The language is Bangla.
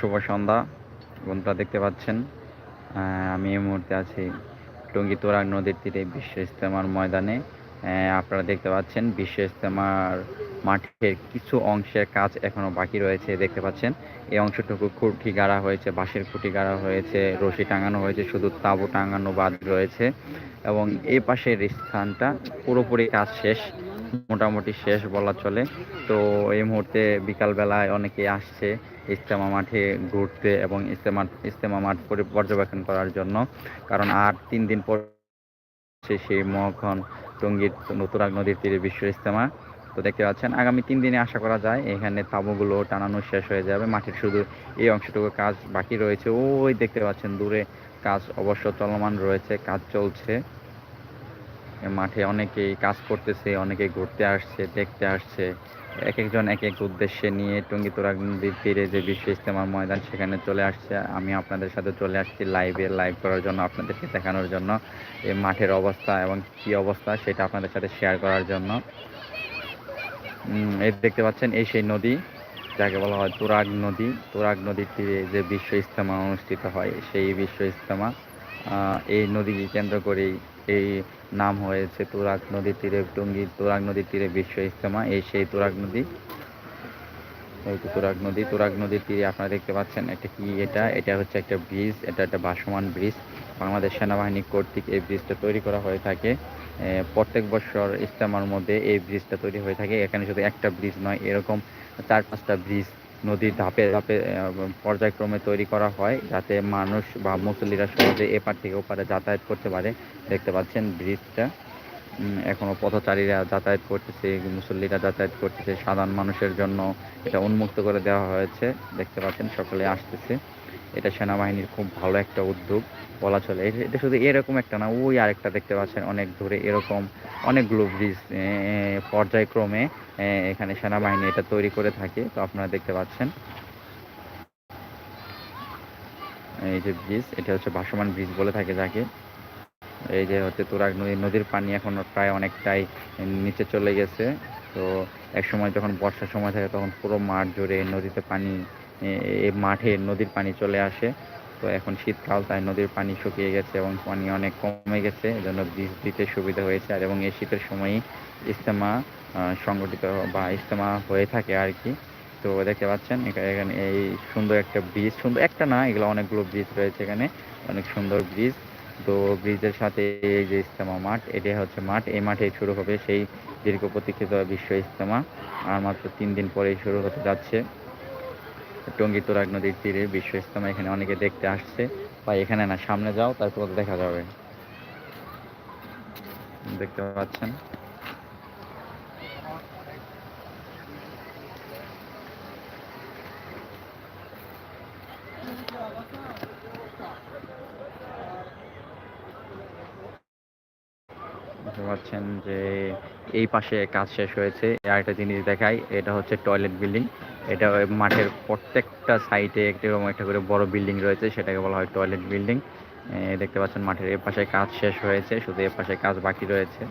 শুভ সন্ধ্যা, বন্ধুরা দেখতে পাচ্ছেন আমি এই মুহূর্তে আছি টঙ্গী তোরাগ নদীর তীরে বিশ্ব ইস্তেমার ময়দানে। আপনারা দেখতে পাচ্ছেন, বিশ্ব ইস্তেমার মাঠের কিছু অংশের কাজ এখনও বাকি রয়েছে, দেখতে পাচ্ছেন। এই অংশটুকু খুঁটি গাড়া হয়েছে, বাঁশের খুঁটি গাড়া হয়েছে, রশি টাঙানো হয়েছে, শুধু তাঁবু টাঙানো বাদ রয়েছে। এবং এই পাশের স্থানটা পুরোপুরি কাজ শেষ। মোটামুটি শেষ বলা চলে। তো এই মুহূর্তে বিকালবেলায় অনেকে আসছে ইস্তেমা মাঠে ঘুরতে এবং ইস্তেমা ইস্তেমা মাঠ পরি- পর্যবেক্ষণ করার জন্য। কারণ আর তিন দিন পর সেই মহক্ষণ টঙ্গীর নতুরাগ নদীর তীরে বিশ্ব ইস্তেমা তো দেখতে পাচ্ছেন, আগামী তিন দিনে আশা করা যায় এখানে তাঁবুগুলো টানানো শেষ হয়ে যাবে। মাঠের শুধু এই অংশটুকু কাজ বাকি রয়েছে। ওই দেখতে পাচ্ছেন, দূরে কাজ অবশ্য চলমান রয়েছে, কাজ চলছে। মাঠে অনেকেই কাজ করতেছে অনেকে ঘুরতে আসছে, দেখতে আসছে। এক একজন এক এক উদ্দেশ্যে নিয়ে টঙ্গী তোরাগ নদীর তীরে যে বিশ্ব ইস্তেমার ময়দান, সেখানে চলে আসছে। আমি আপনাদের সাথে চলে আসছি লাইভে লাইভ করার জন্য, আপনাদেরকে দেখানোর জন্য এই মাঠের অবস্থা এবং কি অবস্থা সেটা আপনাদের সাথে শেয়ার করার জন্য। এই দেখতে পাচ্ছেন, এই সেই নদী, যাকে বলা হয় তুরাগ নদী। তুরাগ নদীর তীরে যে বিশ্ব ইস্তেমা অনুষ্ঠিত হয়, সেই বিশ্ব ইস্তেমা এই নদীকে কেন্দ্র করেই এই নাম হয়েছে তুরাগ নদীর তীরে টঙ্গী, তুরাগ নদীর তীরে বিশ্ব ইস্তেমা এই সেই তুরাগ নদী। এই তো তুরাগ নদী, তুরাগ নদীর তীরে আপনারা দেখতে পাচ্ছেন এটা কি এটা? এটা হচ্ছে একটা ব্রিজ, এটা একটা ভাসমান ব্রিজ। বাংলাদেশ সেনাবাহিনী কর্তৃক এই ব্রিজটা তৈরি করা হয়ে থাকে। প্রত্যেক বছর ইস্তেমার মধ্যে এই ব্রিজটা তৈরি হয়ে থাকে। এখানে শুধু একটা ব্রিজ নয়, এরকম চার পাঁচটা ব্রিজ নদীর ধাপে ধাপে পর্যায়ক্রমে তৈরি করা হয় যাতে মানুষ বা মুসল্লিরা সহজে এপার থেকে ওপারে যাতায়াত করতে পারে। দেখতে পাচ্ছেন ব্রিজটা। এখনও এখনও পথচারীরা যাতায়াত করতেছে, মুসল্লিরা যাতায়াত করতেছে, সাধারণ মানুষের জন্য এটা উন্মুক্ত করে দেওয়া হয়েছে। দেখতে পাচ্ছেন সকলে আসতেছে। এটা সেনাবাহিনীর খুব ভালো একটা উদ্যোগ বলা চলে। এটা- শুধু এরকম একটা না, ওই আরেকটা দেখতে পাচ্ছেন অনেক দূরে এরকম অনেকগুলো ব্রিজ পর্যায়ক্রমে এখানে সেনাবাহিনী এটা তৈরি করে থাকে, তো আপনারা দেখতে পাচ্ছেন। এই যে ব্রিজ, এটা হচ্ছে ভাসমান ব্রিজ বলে থাকে যাকে। এই যে হচ্ছে তুরাগ নদী, নদীর পানি এখন প্রায় অনেকটাই নিচে চলে গেছে। তো এক সময় যখন বর্ষার সময় থাকে, তখন পুরো মাঠ জুড়ে নদীতে পানি মাঠে নদীর পানি চলে আসে। তো এখন শীতকাল, তাই নদীর পানি শুকিয়ে গেছে এবং পানি অনেক কমে গেছে, এজন্য বীজ দিতে সুবিধা হয়েছে। আর এবং এই শীতের সময়ই ইস্তেমা সংগঠিত বা ইস্তেমা হয়ে থাকে আর কি। তো দেখতে পাচ্ছেন, এখা- এখানে এই সুন্দর একটা ব্রিজ সুন্দর একটা না, এগুলো অনেকগুলো ব্রিজ রয়েছে এখানে, অনেক সুন্দর ব্রিজ তো ব্রিজের সাথে এই যে ইস্তেমা মাঠ, এটাই হচ্ছে মাঠ। এই মাঠে শুরু হবে সেই দীর্ঘ প্রতীক্ষিত বিশ্ব ইস্তেমা আর মাত্র তিন দিন পরেই শুরু হতে যাচ্ছে। টঙ্গী তোরাগ নদীর তীরে বিশ্ব ইস্তেমা এখানে অনেকে দেখতে আসছে। বা এখানে না, সামনে যাও, তারপর দেখা যাবে। দেখতে পাচ্ছেন? পাচ্ছেন যে এই পাশে কাজ শেষ হয়েছে। আর একটা জিনিস দেখাই, এটা হচ্ছে টয়লেট বিল্ডিং এটা মাঠের প্রত্যেকটা সাইডে একটি এরকম একটা করে বড় বিল্ডিং রয়েছে, সেটাকে বলা হয় টয়লেট বিল্ডিং দেখতে পাচ্ছেন মাঠের এ পাশে কাজ শেষ হয়েছে, শুধু এ পাশে কাজ বাকি রয়েছে।